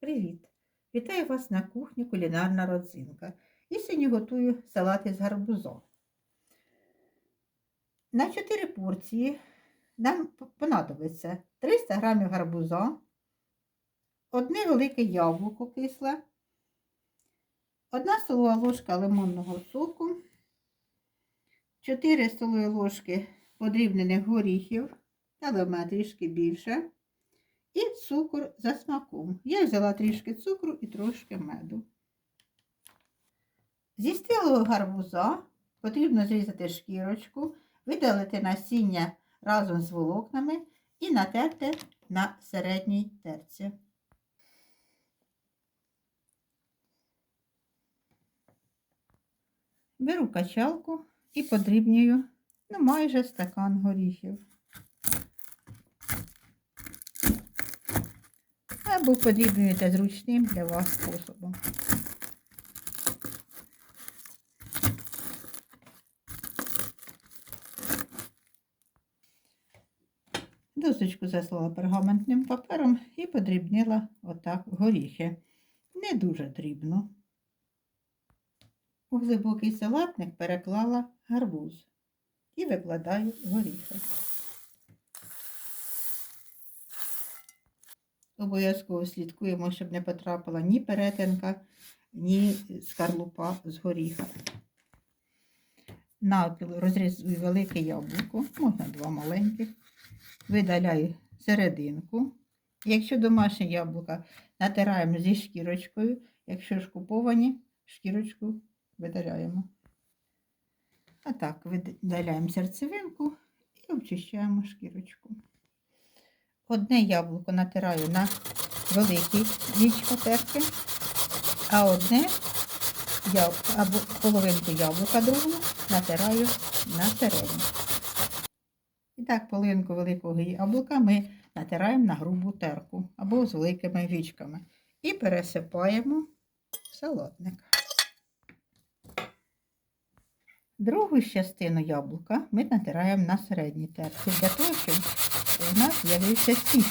Привіт! Вітаю вас на кухні кулінарна родзинка. І сьогодні готую салат із гарбузом. На 4 порції нам понадобиться 300 г гарбуза, одне велике яблуко кисле, одна столова ложка лимонного соку, 4 столові ложки подрібнених горіхів, але в мене трішки більше. І цукор за смаком. Я взяла трішки цукру і трошки меду. Зі стиглого гарбуза потрібно зрізати шкірочку, видалити насіння разом з волокнами і натерти на середній терці. Беру качалку і подрібнюю ну, майже стакан горіхів. Або подрібнюєте зручним для вас способом. Досочку заслала пергаментним папером і подрібнила отак горіхи. Не дуже дрібно. У глибокий салатник переклала гарбуз і викладаю горіхи. Обов'язково слідкуємо, щоб не потрапила ні перетинка, ні скарлупа з горіха. Навпіл розрізую велике яблуко, можна два маленьких, видаляю серединку. Якщо домашнє яблука, натираємо зі шкірочкою, якщо ж куповані, шкірочку видаляємо. А так, видаляємо серцевинку і обчищаємо шкірочку. Одне яблуко натираю на великій вічко терки, а одне яблуко, або половинку яблука другу натираю на середню. І так, половинку великого яблука ми натираємо на грубу терку або з великими вічками. І пересипаємо в салатник. Другу частину яблука ми натираємо на середній терці для того, щоб у нас з'явився сік.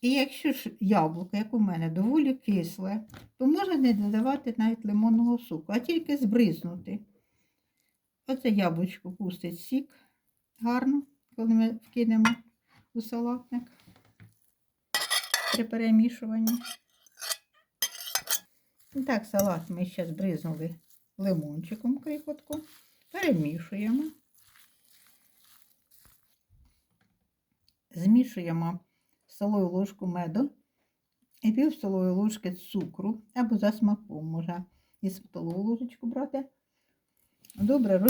І якщо ж яблуко, як у мене, доволі кисле, то можна не додавати навіть лимонного соку, а тільки збризнути. Оце яблучко пустить сік гарно, коли ми вкинемо у салатник при перемішуванні. І так, салат ми ще збризнули лимончиком крихотку, перемішуємо. Змішуємо столову ложку меду і пів столової ложки цукру, або за смаком можна і столову ложечку брати. Добре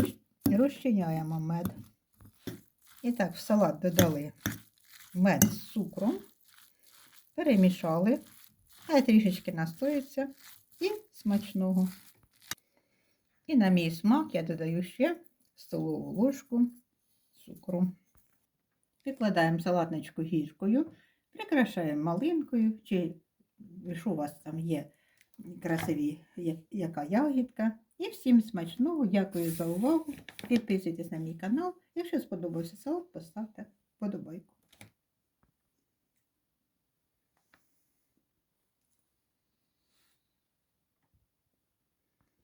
розчиняємо мед. І так, в салат додали мед з цукром, перемішали, хай трішечки настоїться і смачного. І на мій смак я додаю ще столову ложку цукру. Викладаємо салатничку гіркою, прикрашаємо малинкою, чи що у вас там є красиві, яка ягідка. І всім смачного, дякую за увагу. Підписуйтесь на мій канал. Якщо сподобався салат, поставте подобайку.